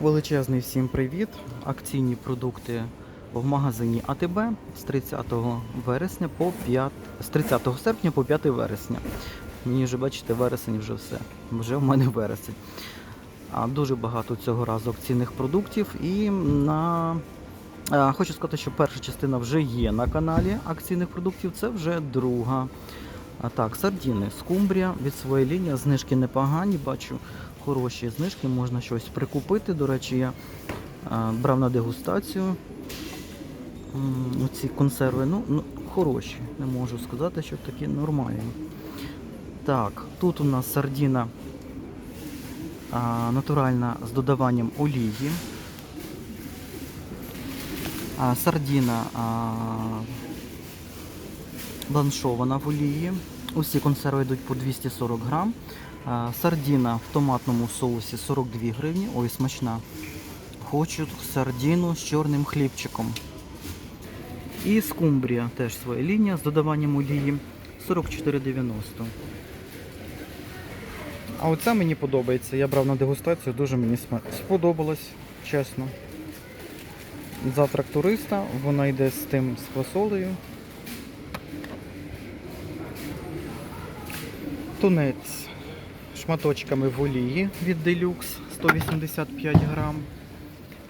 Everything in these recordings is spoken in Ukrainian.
Величезний всім привіт! Акційні продукти в магазині АТБ з 30 вересня по 5... з 30 серпня по 5 вересня. Мені вже бачите, вересень вже все. Вже в мене вересень. А дуже багато цього разу акційних продуктів. І на а, хочу сказати, що перша частина вже є на каналі акційних продуктів. Це вже друга. А так, сардіни, скумбрія від своєї лінії, знижки непогані, бачу хороші знижки, можна щось прикупити. До речі, я брав на дегустацію ці консерви. Ну, ну, хороші, не можу сказати, що такі нормальні. Так, тут у нас сардіна натуральна з додаванням олії. Сардіна а, бланшована в олії. Усі консерви йдуть по 240 грам. Сардіна в томатному соусі 42 гривні. Ой, смачна. Хочу сардіну з чорним хлібчиком. І скумбрія теж своя лінія з додаванням олії 44,90. А оця мені подобається. Я брав на дегустацію, дуже мені сподобалось, чесно. Завтрак туриста, вона йде з тим з фасолею. Тунець шматочками в олії від Deluxe 185 грам.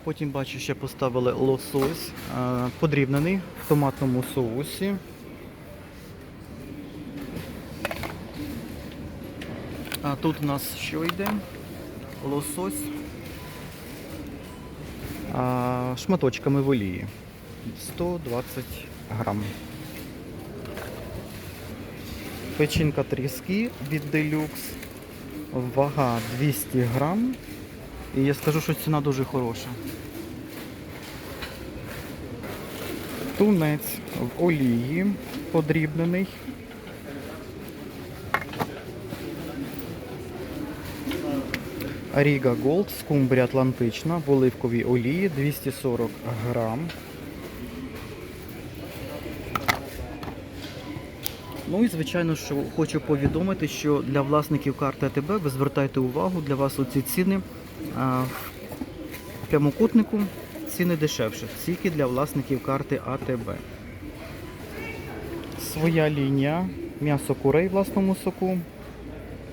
Потім бачу, ще поставили лосось е, подрібнений в томатному соусі. А тут у нас що йде? Лосось шматочками в олії. 120 грам. Печінка тріски від Deluxe. Вага 200 грам. І я скажу, що ціна дуже хороша. Тунець в олії подрібнений. Ріга Голд, скумбрія атлантична в оливковій олії 240 грам. Ну і звичайно, що хочу повідомити, що для власників карти АТБ ви звертайте увагу, для вас оці ціни в прямокутнику ціни дешевше, тільки для власників карти АТБ. Своя лінія, м'ясо курей в власному соку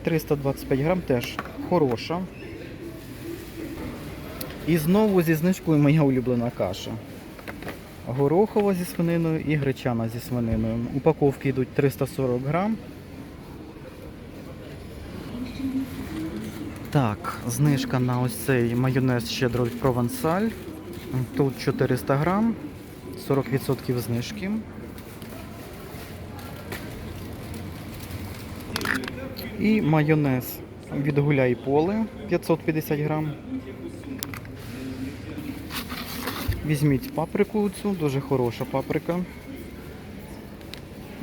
325 грам теж хороша. І знову зі знижкою моя улюблена каша. Горохова зі свининою і гречана зі свининою. Упаковки йдуть 340 грам. Так, знижка на ось цей майонез щедро провансаль. Тут 400 грам, 40% знижки. І майонез від гуляй поле 550 грам. Візьміть паприку цю, дуже хороша паприка.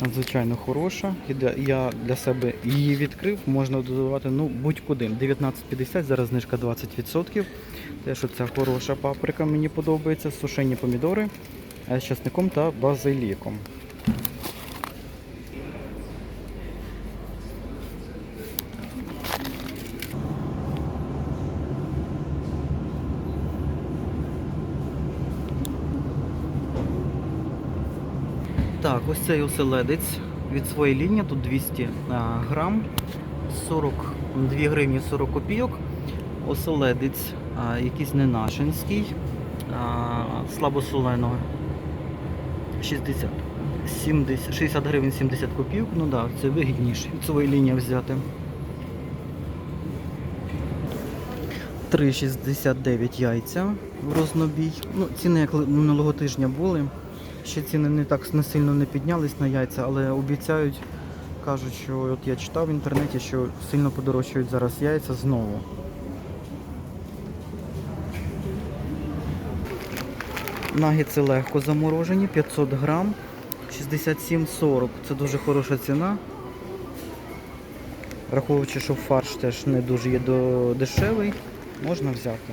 Надзвичайно хороша. Я для себе її відкрив, можна додавати ну, будь-куди. 19,50, зараз знижка 20%. Те, що ця хороша паприка мені подобається. Сушені помідори з часником та базиліком. Так, ось цей оселедець від своєї лінії, тут 200 грам, 42 гривні 40 копійок. Оселедець а, якийсь ненашинський, слабосоленого 60. 70, 60 гривень 70 копійок, ну так, да, це вигідніше від своєї лінії взяти. 3,69 яйця в рознобій. Ну, ціни як минулого тижня були. Ще ціни не так не сильно не піднялись на яйця, але обіцяють, кажуть, що от я читав в інтернеті, що сильно подорожчують зараз яйця знову. Нагетси легко заморожені, 500 грам, 67,40. Це дуже хороша ціна. Враховуючи, що фарш теж не дуже є дешевий, можна взяти.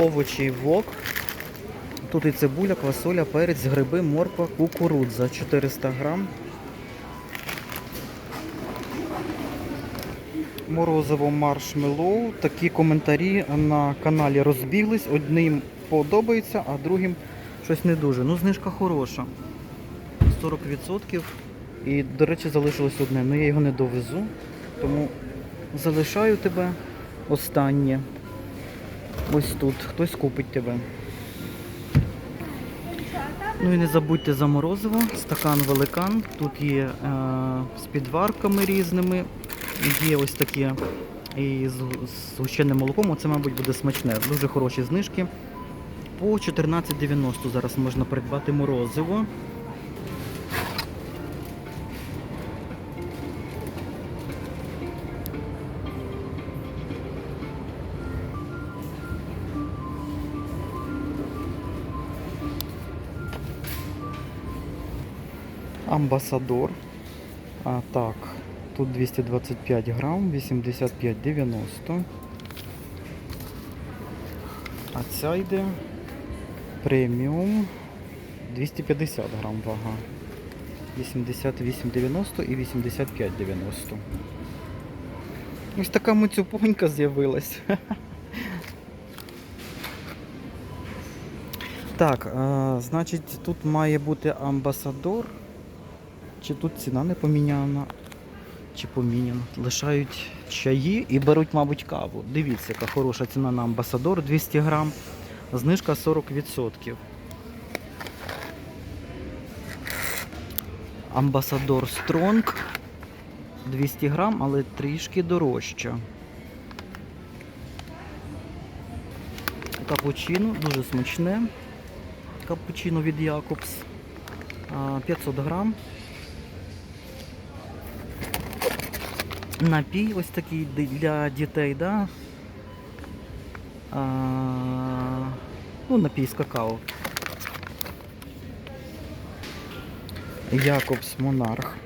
Овочі вок Тут і цибуля, квасоля, перець, гриби, морква, кукурудза 400 грам. Морозиво маршмеллоу. Такі коментарі на каналі розбіглись. Одним подобається, а другим щось не дуже. Ну, знижка хороша. 40%. І, до речі, залишилось одне. Ну я його не довезу. Тому залишаю тебе останнє. Ось тут. Хтось купить тебе. Ну і не забудьте за морозиво, стакан великан. Тут є е, з підварками різними. Є ось такі і з, з молоком. Оце, мабуть, буде смачне. Дуже хороші знижки. По 14,90 зараз можна придбати морозиво. Амбасадор. А так, тут 225 грам, 85,90. А ця йде преміум 250 грам вага. 88,90 і 85,90. Ось така муцюпонька з'явилась. Так, а, значить, тут має бути амбасадор. Чи тут ціна не поміняна, чи поміняна. Лишають чаї і беруть, мабуть, каву. Дивіться, яка хороша ціна на амбасадор 200 грам. Знижка 40%. Амбасадор Стронг 200 грам, але трішки дорожча. Капучино, дуже смачне. Капучино від Якобс. 500 грам. Напій ось такий для дітей, да? А, ну, напій з какао. Якобс Монарх.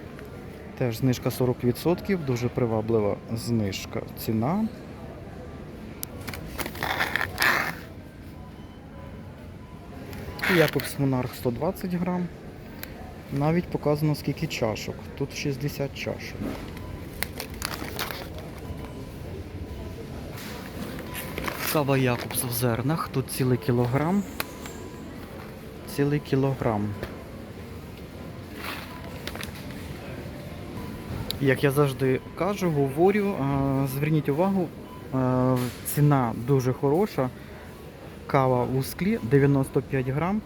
Теж знижка 40%, дуже приваблива знижка. Ціна. Якобс Монарх 120 грам. Навіть показано скільки чашок. Тут 60 чашок. Кава Якобс в зернах. Тут цілий кілограм. Цілий кілограм. Як я завжди кажу, говорю, зверніть увагу, ціна дуже хороша. Кава у склі 95 грам.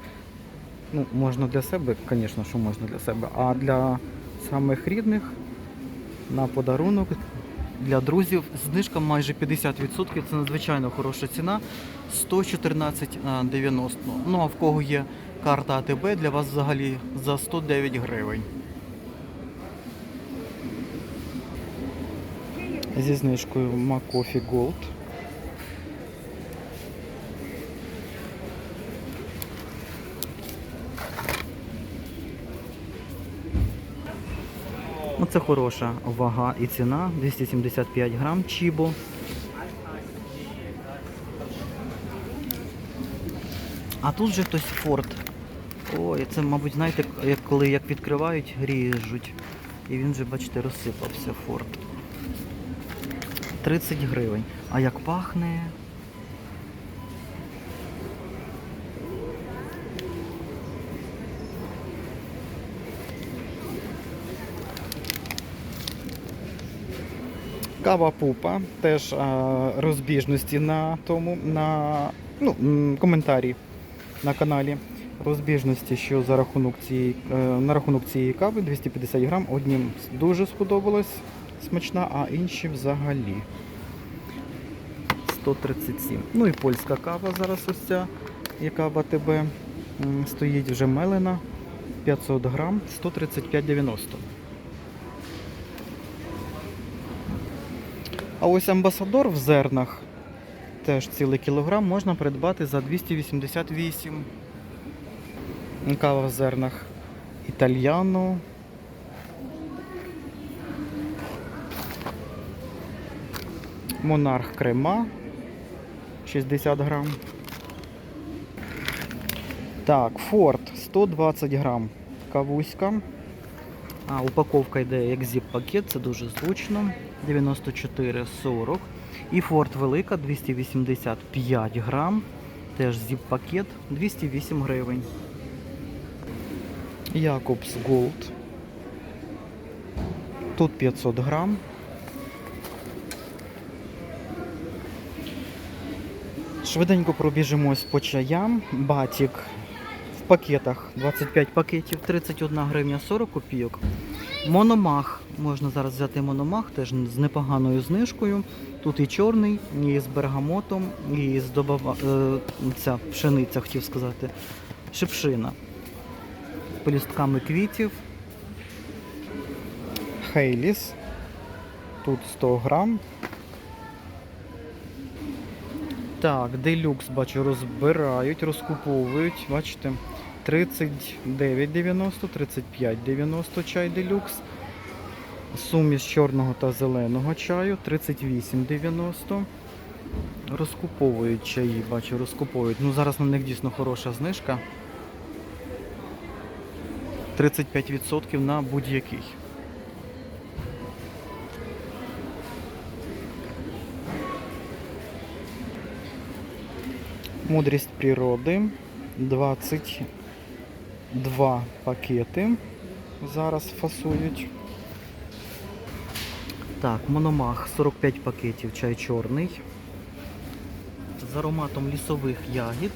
Ну, можна для себе, звісно, що можна для себе. А для самих рідних на подарунок для друзів знижка майже 50%. Це надзвичайно хороша ціна. 114,90. Ну а в кого є карта АТБ, для вас взагалі за 109 гривень. Зі знижкою Макофі Gold. Це хороша вага і ціна. 275 грам чібо. А тут же хтось форт. Ой, це, мабуть, знаєте, як коли як відкривають, ріжуть. І він вже, бачите, розсипався форт. 30 гривень. А як пахне? Кава пупа, теж а, розбіжності на тому, на ну, коментарі на каналі. Розбіжності, що за рахунок цієї, е, на рахунок цієї кави 250 грам. Однім дуже сподобалось смачна, а інші взагалі 137. Ну і польська кава зараз ось ця, яка в АТБ стоїть вже мелена. 500 грам, 135,90. А ось амбасадор в зернах, теж цілий кілограм, можна придбати за 288. Кава в зернах італьяно. Монарх крема 60 грам. Так, Форд 120 грам. Кавуська. А, упаковка йде як зіп-пакет, це дуже зручно. 94,40. І Форт Велика 285 грам. Теж зіп-пакет 208 гривень. Якобс Голд. Тут 500 грам. Швиденько пробіжимось по чаям. Батік в пакетах 25 пакетів, 31 гривня 40 копійок. Мономах. Можна зараз взяти мономах, теж з непоганою знижкою. Тут і чорний, і з бергамотом, і з добава... е, ця пшениця, хотів сказати, шипшина. Пелюстками квітів. Хейліс. Тут 100 грам. Так, делюкс, бачу, розбирають, розкуповують. Бачите, 39,90, 35,90 чай делюкс. Суміш чорного та зеленого чаю 38,90. Розкуповують чаї, бачу, розкуповують. Ну зараз на них дійсно хороша знижка. 35% на будь-який. Мудрість природи 22 пакети. Зараз фасують. Так, мономах 45 пакетів, чай чорний. З ароматом лісових ягід.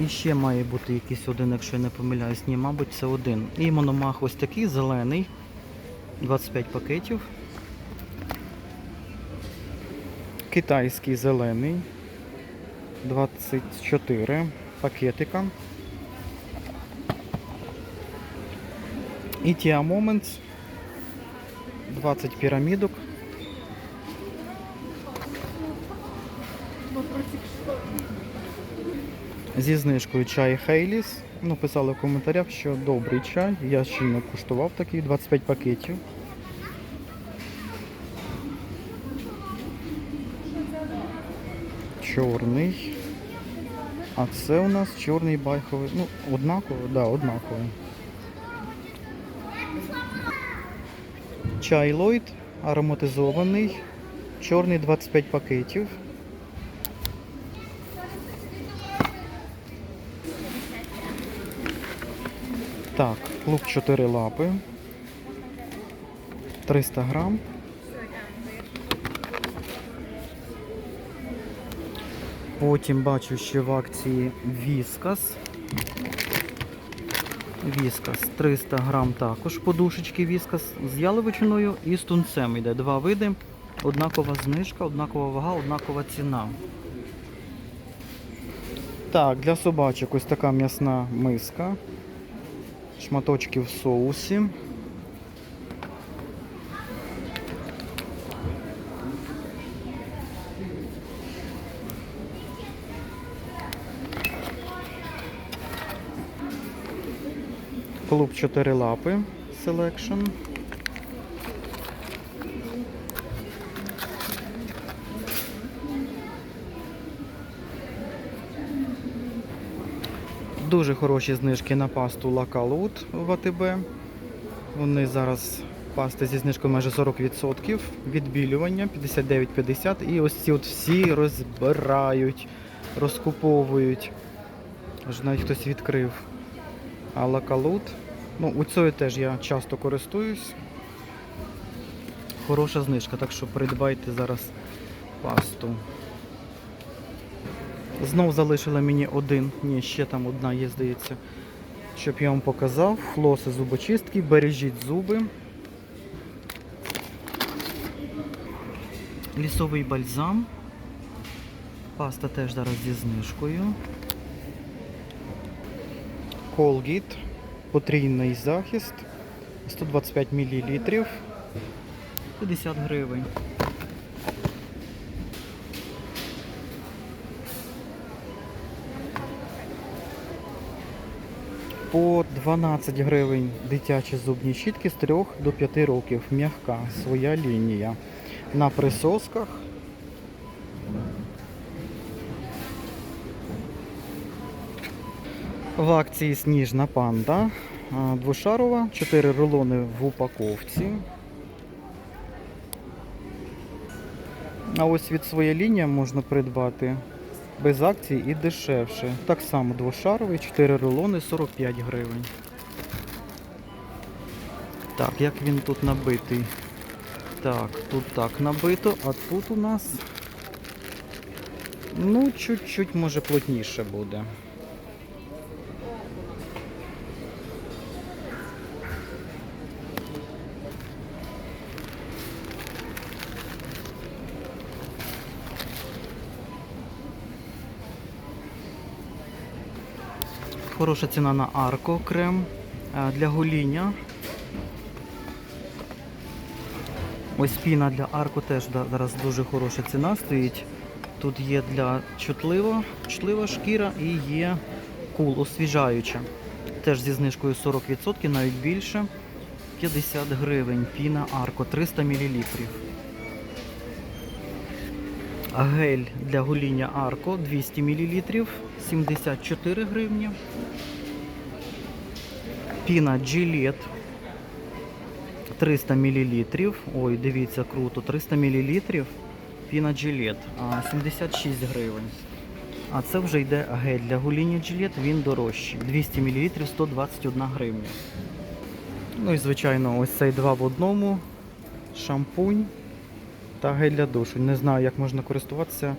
І ще має бути якийсь один, якщо я не помиляюсь, ні, мабуть, це один. І мономах ось такий, зелений. 25 пакетів. Китайський зелений. 24 пакетика. І Tia Moments 20 пірамідок. Зі знижкою чай Хейліс. Ну, писали в коментарях, що добрий чай. Я ще не куштував такий 25 пакетів. Чорний. А це у нас чорний байховий. Ну, однаково, так, да, однаковий. Чай Ллойд ароматизований. Чорний 25 пакетів. Так, лук 4 лапи. 300 грам. Потім бачу ще в акції Віскас. Віскас 300 грам також подушечки Віскас з яловичиною і з тунцем йде. Два види. Однакова знижка, однакова вага, однакова ціна. Так, для собачок ось така м'ясна миска. Шматочки в соусі. Клуб 4 лапи Selection. Дуже хороші знижки на пасту Лакалут в АТБ. Вони зараз пасти зі знижкою майже 40%. Відбілювання 59,50. І ось ці от всі розбирають, розкуповують. Аж навіть хтось відкрив. А лакалут. Ну, у цієї теж я часто користуюсь. Хороша знижка, так що придбайте зараз пасту. Знов залишила мені один, ні, ще там одна є, здається. Щоб я вам показав. Флоси зубочистки, бережіть зуби. Лісовий бальзам. Паста теж зараз зі знижкою. Colgate, потрійний захист, 125 мл, 50 гривень. По 12 гривень дитячі зубні щітки з 3 до 5 років. М'яка своя лінія. На присосках В акції Сніжна панда. Двошарова, 4 рулони в упаковці. А ось від своєї лінії можна придбати без акцій і дешевше. Так само двошаровий, 4 рулони, 45 гривень. Так, як він тут набитий? Так, тут так набито, а тут у нас. Ну, чуть-чуть може плотніше буде. Хороша ціна на арко крем е, для гоління. Ось піна для арку теж зараз дуже хороша ціна стоїть. Тут є для чутлива, чутлива шкіра і є кул освіжаюча. Теж зі знижкою 40%, навіть більше. 50 гривень. Піна арко 300 мл. Гель для гоління арко 200 мл, 74 гривні. Піна Gillette 300 мл. Ой, дивіться, круто. 300 мл. Піна Gillette, 76 гривень. А це вже йде гель для гоління Gillette, він дорожчий. 200 мл 121 гривня. Ну і звичайно, ось цей два в одному. Шампунь та гель для душу. Не знаю, як можна користуватися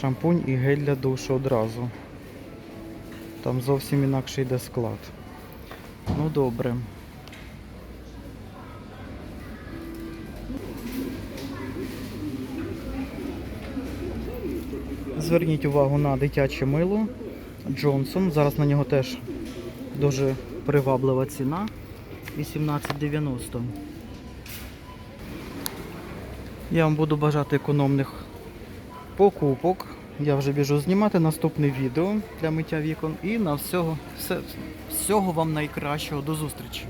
шампунь і гель для душу одразу. Там зовсім інакший йде склад. Ну добре. Зверніть увагу на дитяче мило Джонсон. Зараз на нього теж дуже приваблива ціна. 18,90. Я вам буду бажати економних покупок. Я вже біжу знімати наступне відео для миття вікон. І на всього, все, всього вам найкращого. До зустрічі!